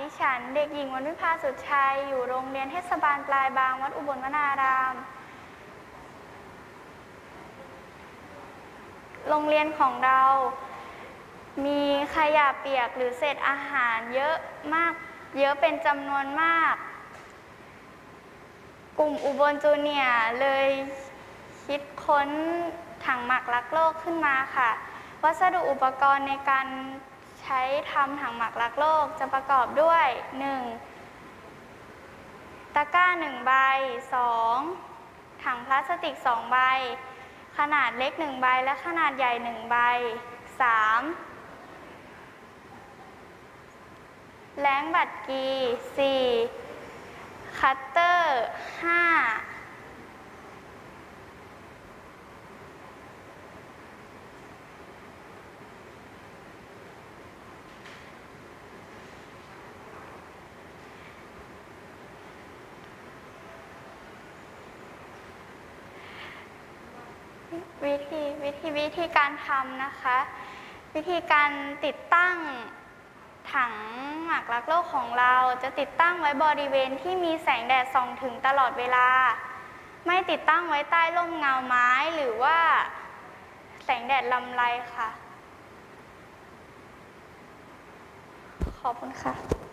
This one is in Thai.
ดิฉันเด็กหญิงวันวิภาสุดชัย อยู่โรงเรียนเทศบาลปลายบางวัดอุบลวนาราม โรงเรียนของเรา มีขยะเปียกหรือเศษอาหารเยอะมาก เยอะเป็นจำนวนมาก กลุ่มอุบลจูเนียเลยคิดค้นถังหมักรักโลกขึ้นมาค่ะ วัสดุอุปกรณ์ในการ ใช้ทำถังหมักรักโลกจะประกอบด้วย 1. ตะกร้า 1 ใบ 2. ถังพลาสติก 2 ใบ ขนาดเล็ก 1 ใบ และขนาดใหญ่ 1 ใบ 3. แล้งบัตรกี 4. คัตเตอร์ 5 วิธีวิธีการทำนะคะ วิธีการติดตั้งถังหมักรักโลกของเราจะติดตั้งไว้บริเวณที่มีแสงแดดส่องถึงตลอดเวลา ไม่ติดตั้งไว้ใต้ร่มเงาไม้หรือว่าแสงแดดลำไรค่ะ ขอบคุณค่ะ